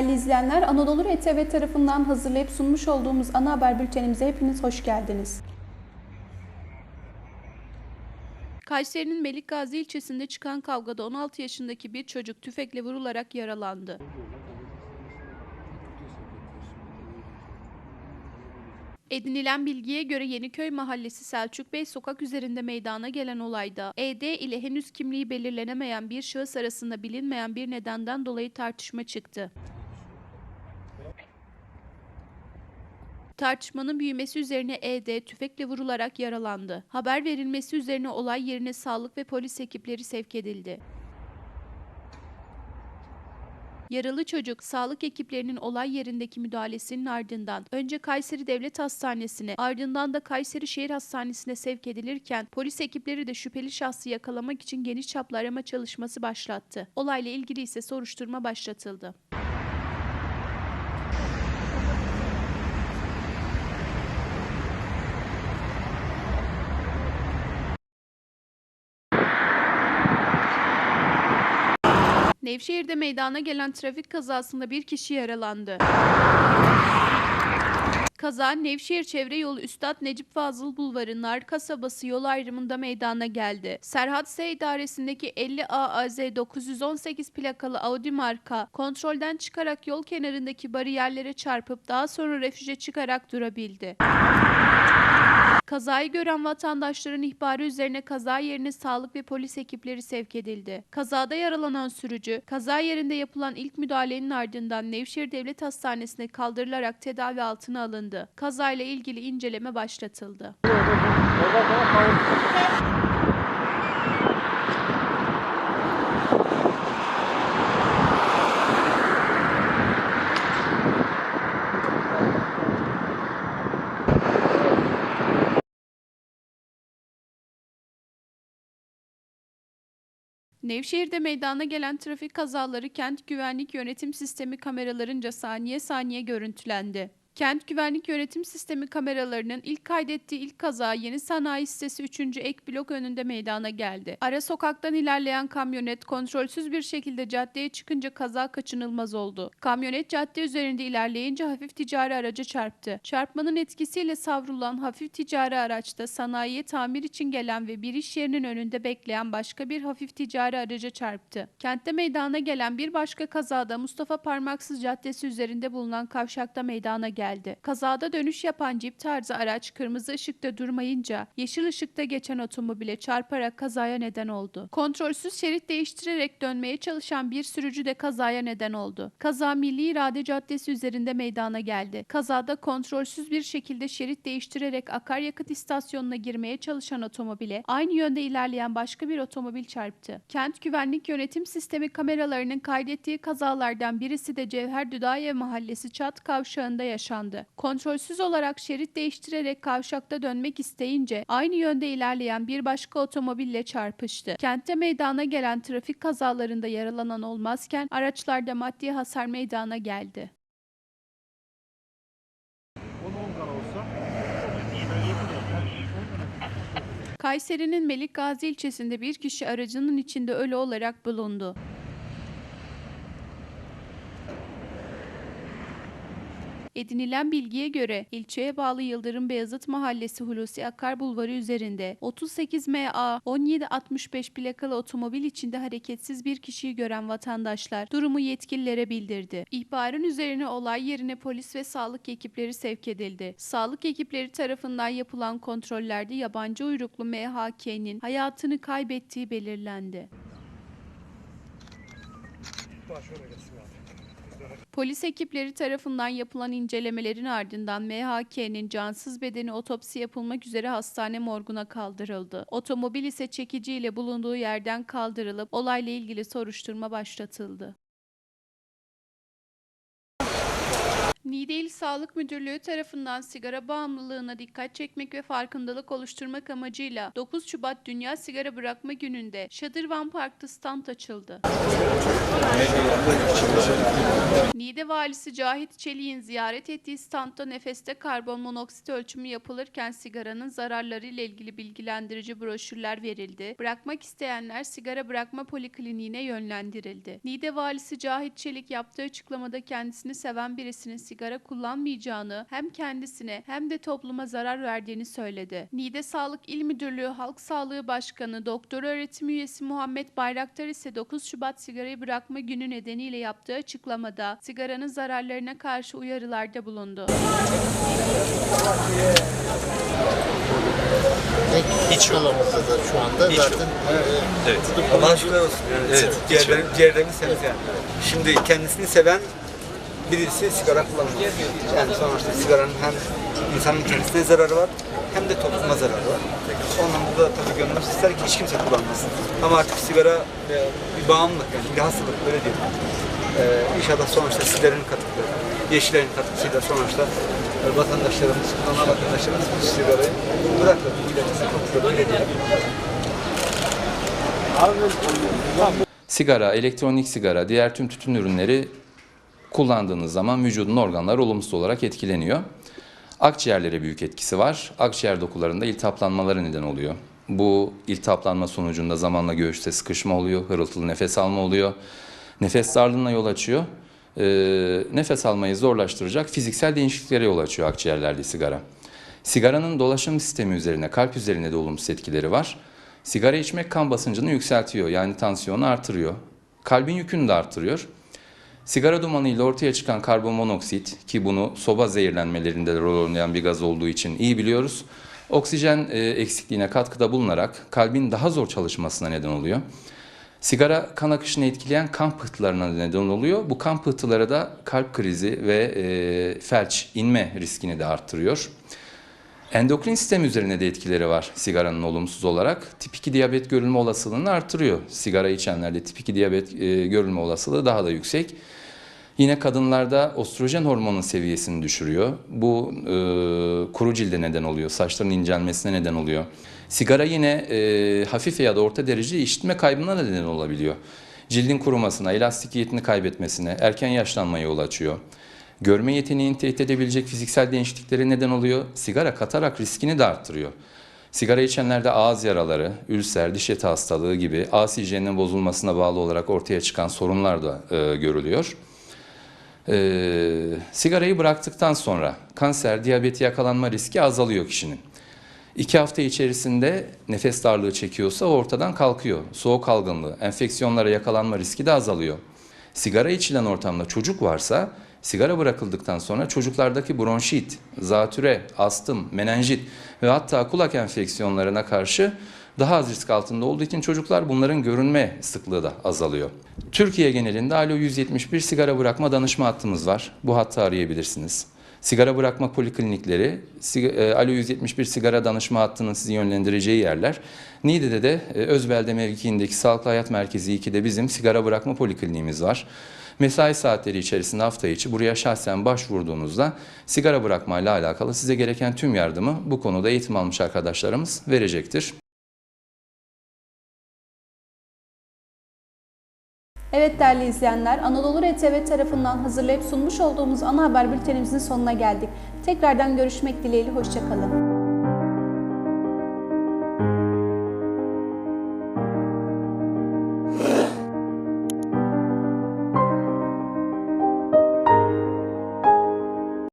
Değerli izleyenler, Anadolu RTV tarafından hazırlayıp sunmuş olduğumuz ana haber bültenimize hepiniz hoş geldiniz. Kayseri'nin Melikgazi ilçesinde çıkan kavgada 16 yaşındaki bir çocuk tüfekle vurularak yaralandı. Edinilen bilgiye göre Yeniköy Mahallesi Selçuk Bey sokak üzerinde meydana gelen olayda ED ile henüz kimliği belirlenemeyen bir şahıs arasında bilinmeyen bir nedenden dolayı tartışma çıktı. Tartışmanın büyümesi üzerine ED tüfekle vurularak yaralandı. Haber verilmesi üzerine olay yerine sağlık ve polis ekipleri sevk edildi. Yaralı çocuk sağlık ekiplerinin olay yerindeki müdahalesinin ardından önce Kayseri Devlet Hastanesi'ne ardından da Kayseri Şehir Hastanesi'ne sevk edilirken polis ekipleri de şüpheli şahsı yakalamak için geniş çaplı arama çalışması başlattı. Olayla ilgili ise soruşturma başlatıldı. Nevşehir'de meydana gelen trafik kazasında bir kişi yaralandı. Kaza Nevşehir Çevre Yolu Üstad Necip Fazıl Bulvarı Nar kasabası yol ayrımında meydana geldi. Serhat S idaresindeki 50 AAZ 918 plakalı Audi marka kontrolden çıkarak yol kenarındaki bariyerlere çarpıp daha sonra refüje çıkarak durabildi. Kazayı gören vatandaşların ihbarı üzerine kaza yerine sağlık ve polis ekipleri sevk edildi. Kazada yaralanan sürücü, kaza yerinde yapılan ilk müdahalenin ardından Nevşehir Devlet Hastanesi'ne kaldırılarak tedavi altına alındı. Kazayla ilgili inceleme başlatıldı. Nevşehir'de meydana gelen trafik kazaları kent güvenlik yönetim sistemi kameralarınca saniye saniye görüntülendi. Kent Güvenlik Yönetim Sistemi kameralarının ilk kaydettiği ilk kaza Yeni Sanayi Sitesi 3. ek blok önünde meydana geldi. Ara sokaktan ilerleyen kamyonet kontrolsüz bir şekilde caddeye çıkınca kaza kaçınılmaz oldu. Kamyonet cadde üzerinde ilerleyince hafif ticari araca çarptı. Çarpmanın etkisiyle savrulan hafif ticari araçta sanayiye tamir için gelen ve bir iş yerinin önünde bekleyen başka bir hafif ticari araca çarptı. Kentte meydana gelen bir başka kazada Mustafa Parmaksız Caddesi üzerinde bulunan kavşakta meydana geldi. Kazada dönüş yapan cip tarzı araç kırmızı ışıkta durmayınca yeşil ışıkta geçen otomobile çarparak kazaya neden oldu. Kontrolsüz şerit değiştirerek dönmeye çalışan bir sürücü de kazaya neden oldu. Kaza Milli İrade Caddesi üzerinde meydana geldi. Kazada kontrolsüz bir şekilde şerit değiştirerek akaryakıt istasyonuna girmeye çalışan otomobile aynı yönde ilerleyen başka bir otomobil çarptı. Kent Güvenlik Yönetim Sistemi kameralarının kaydettiği kazalardan birisi de Cevher Düdayev Mahallesi Çat kavşağında yaşandı. Kontrolsüz olarak şerit değiştirerek kavşakta dönmek isteyince aynı yönde ilerleyen bir başka otomobille çarpıştı. Kentte meydana gelen trafik kazalarında yaralanan olmazken araçlarda maddi hasar meydana geldi. 10-10 kara olsa Kayseri'nin Melikgazi ilçesinde bir kişi aracının içinde ölü olarak bulundu. Edinilen bilgiye göre ilçeye bağlı Yıldırım Beyazıt Mahallesi Hulusi Akar Bulvarı üzerinde 38 MA 1765 plakalı otomobil içinde hareketsiz bir kişiyi gören vatandaşlar durumu yetkililere bildirdi. İhbarın üzerine olay yerine polis ve sağlık ekipleri sevk edildi. Sağlık ekipleri tarafından yapılan kontrollerde yabancı uyruklu MHK'nin hayatını kaybettiği belirlendi. daha Polis ekipleri tarafından yapılan incelemelerin ardından MHK'nin cansız bedeni otopsi yapılmak üzere hastane morguna kaldırıldı. Otomobil ise çekiciyle bulunduğu yerden kaldırılıp olayla ilgili soruşturma başlatıldı. Niğde İl Sağlık Müdürlüğü tarafından sigara bağımlılığına dikkat çekmek ve farkındalık oluşturmak amacıyla 9 Şubat Dünya Sigara Bırakma Günü'nde Şadırvan Park'ta stand açıldı. Niğde Valisi Cahit Çelik'in ziyaret ettiği standta nefeste karbon monoksit ölçümü yapılırken sigaranın zararları ile ilgili bilgilendirici broşürler verildi. Bırakmak isteyenler sigara bırakma polikliniğine yönlendirildi. Niğde Valisi Cahit Çelik yaptığı açıklamada kendisini seven birisinin sigara kullanmayacağını hem kendisine hem de topluma zarar verdiğini söyledi. Niğde Sağlık İl Müdürlüğü Halk Sağlığı Başkanı Doktor Öğretim Üyesi Muhammed Bayraktar ise 9 Şubat sigarayı bırakma günü nedeniyle yaptığı açıklamada sigaranın zararlarına karşı uyarılarda bulundu. Hiç yolumuzda da şu anda zaten Evet. Allah şükürler olsun. Yani evet. Ciğerlerim, ciğerlerimiz temiz yani. Şimdi kendisini seven birisi sigara kullanmaz. Yani sonuçta sigaranın hem insanın kendisine zararı var hem de topluma zararı var. Ondan da tabii gönlümüz ister ki hiç kimse kullanmasın. Ama artık sigara e, bir bağımlılık yani bir hastalık öyle diyelim. Ee, inşallah sonuçta sizlerin katkıları, Yeşilay'ın katkısıyla sonuçta e, vatandaşlarımız, kullanan vatandaşlarımız bu sigarayı bırakır. Milletimize kavuşturur. Öyle diyelim. Sigara, elektronik sigara, diğer tüm tütün ürünleri kullandığınız zaman vücudun organları olumsuz olarak etkileniyor. Akciğerlere büyük etkisi var. Akciğer dokularında iltihaplanmaları neden oluyor. Bu iltihaplanma sonucunda zamanla göğüste sıkışma oluyor, hırıltılı nefes alma oluyor. Nefes darlığına yol açıyor. Ee, nefes almayı zorlaştıracak fiziksel değişikliklere yol açıyor akciğerlerde sigara. Sigaranın dolaşım sistemi üzerine, kalp üzerine de olumsuz etkileri var. Sigara içmek kan basıncını yükseltiyor yani tansiyonu artırıyor. Kalbin yükünü de artırıyor. Sigara dumanıyla ortaya çıkan karbon monoksit ki bunu soba zehirlenmelerinde de rol oynayan bir gaz olduğu için iyi biliyoruz. Oksijen e, eksikliğine katkıda bulunarak kalbin daha zor çalışmasına neden oluyor. Sigara kan akışını etkileyen kan pıhtılarına neden oluyor. Bu kan pıhtıları da kalp krizi ve e, felç, inme riskini de arttırıyor. Endokrin sistemi üzerine de etkileri var sigaranın olumsuz olarak. Tip 2 diyabet görülme olasılığını artırıyor. Sigara içenlerde tip 2 diyabet e, görülme olasılığı daha da yüksek. Yine kadınlarda östrojen hormonun seviyesini düşürüyor. Bu e, kuru cilde neden oluyor, saçların incelmesine neden oluyor. Sigara yine e, hafif ya da orta derece işitme kaybına neden olabiliyor. Cildin kurumasına, elastikiyetini kaybetmesine, erken yaşlanmaya yol açıyor. Görme yeteneğini tehdit edebilecek fiziksel değişikliklere neden oluyor. Sigara katarak riskini de arttırıyor. Sigara içenlerde ağız yaraları, ülser, diş eti hastalığı gibi ağız hijyeninin bozulmasına bağlı olarak ortaya çıkan sorunlar da e, görülüyor. Ee, sigarayı bıraktıktan sonra kanser, diyabeti yakalanma riski azalıyor kişinin. İki hafta içerisinde nefes darlığı çekiyorsa ortadan kalkıyor. Soğuk algınlığı, enfeksiyonlara yakalanma riski de azalıyor. Sigara içilen ortamda çocuk varsa sigara bırakıldıktan sonra çocuklardaki bronşit, zatüre, astım, menenjit ve hatta kulak enfeksiyonlarına karşı daha az risk altında olduğu için çocuklar bunların görünme sıklığı da azalıyor. Türkiye genelinde Alo 171 sigara bırakma danışma hattımız var. Bu hattı arayabilirsiniz. Sigara bırakma poliklinikleri, e, Alo 171 sigara danışma hattının sizi yönlendireceği yerler. Niğde'de de e, Özbel'de mevkiindeki Sağlıklı Hayat Merkezi 2'de bizim sigara bırakma polikliniğimiz var. Mesai saatleri içerisinde hafta içi buraya şahsen başvurduğunuzda sigara bırakmayla alakalı size gereken tüm yardımı bu konuda eğitim almış arkadaşlarımız verecektir. Evet değerli izleyenler, Anadolu RTV tarafından hazırlayıp sunmuş olduğumuz ana haber bültenimizin sonuna geldik. Tekrardan görüşmek dileğiyle, hoşçakalın.